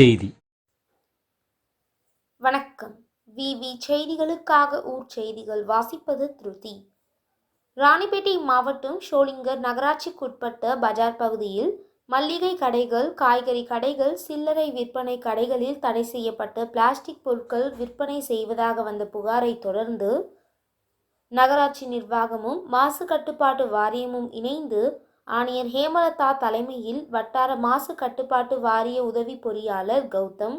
செய்தி. வணக்கம். விவி செய்திகளுக்காக ஊர் செய்திகள் வாசிப்பது திருதி. ராணிப்பேட்டை மாவட்டம் ஷோலிங்கர் நகராட்சிக்குட்பட்ட பஜார் பகுதியில் மல்லிகை கடைகள் காய்கறி கடைகள் சில்லறை விற்பனை கடைகளில் தடை செய்யப்பட்ட பிளாஸ்டிக் பொருட்கள் விற்பனை செய்வதாக வந்த புகாரை தொடர்ந்து நகராட்சி நிர்வாகமும் மாசு கட்டுப்பாட்டு வாரியமும் இணைந்து ஆணையர் ஹேமலதா தலைமையில் வட்டார மாசு கட்டுப்பாட்டு வாரிய உதவி பொறியாளர் கௌதம்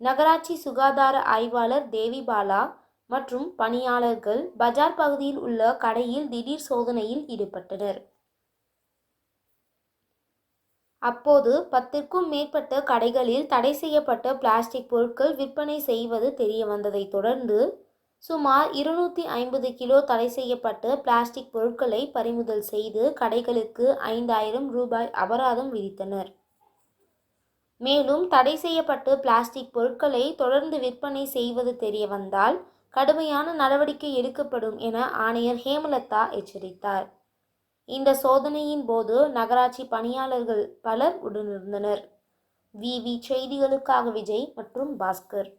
நகராட்சி சுகாதார ஆய்வாளர் தேவிபாலா மற்றும் பணியாளர்கள் பஜார் பகுதியில் உள்ள கடையில் திடீர் சோதனையில் ஈடுபட்டனர். அப்போது பத்திற்கும் மேற்பட்ட கடைகளில் தடை செய்யப்பட்ட பிளாஸ்டிக் பொருட்கள் விற்பனை செய்வது தெரிய வந்ததை தொடர்ந்து சுமார் இருநூற்றி ஐம்பது கிலோ தடை செய்யப்பட்ட பிளாஸ்டிக் பொருட்களை பறிமுதல் செய்து கடைகளுக்கு ஐந்தாயிரம் ரூபாய் அபராதம் விதித்தனர். மேலும் தடை செய்யப்பட்டு பிளாஸ்டிக் பொருட்களை தொடர்ந்து விற்பனை செய்வது தெரிய வந்தால் கடுமையான நடவடிக்கை எடுக்கப்படும் என ஆணையர் ஹேமலதா எச்சரித்தார். இந்த சோதனையின் போது நகராட்சி பணியாளர்கள் பலர் உடனிருந்தனர். விவி செய்திகளுக்காக விஜய் மற்றும் பாஸ்கர்.